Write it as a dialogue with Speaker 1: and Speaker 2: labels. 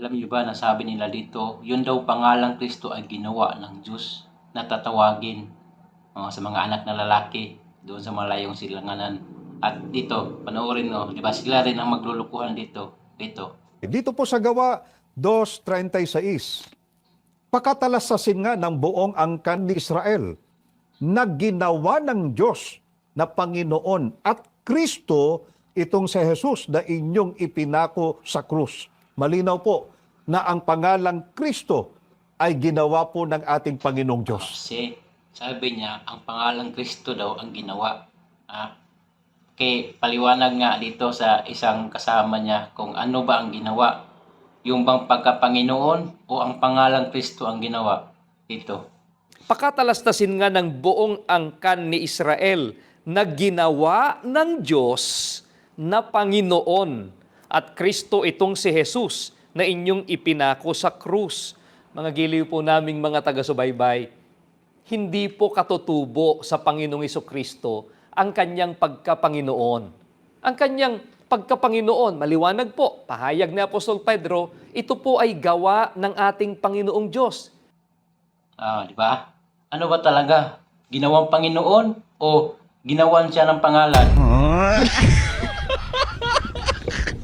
Speaker 1: Alam niyo ba, nasabi nila dito, yun daw pangalang Kristo ay ginawa ng Diyos na tatawagin mga sa mga anak na lalaki doon sa malayong silanganan. At dito, panoorin mo, di ba sila rin ang maglulukuhan dito. Dito.
Speaker 2: Dito po sa gawa 2.36, pakatalasasin nga ng buong angkan ni Israel na ginawa ng Diyos na Panginoon at Kristo itong si Jesus na inyong ipinako sa krus. Malinaw po na ang pangalang Kristo ay ginawa po ng ating Panginoong Diyos.
Speaker 1: Kasi sabi niya, ang pangalang Kristo daw ang ginawa. Ah, kay paliwanag nga dito sa isang kasama niya kung ano ba ang ginawa. Yung bang pagkapanginoon o ang pangalang Kristo ang ginawa? Ito.
Speaker 3: Pakatalastasin nga ng buong angkan ni Israel na ginawa ng Diyos na Panginoon at Kristo itong si Jesus na inyong ipinako sa krus. Mga giliw po naming mga taga-subaybay, hindi po katutubo sa Panginoong Iso Kristo ang kanyang pagkapanginoon. Ang kanyang pagkapanginoon, maliwanag po, pahayag ni Apostol Pedro, ito po ay gawa ng ating Panginoong Diyos.
Speaker 1: Ah, di ba? Ano ba talaga? Ginawang Panginoon o ginawan siya ng pangalan?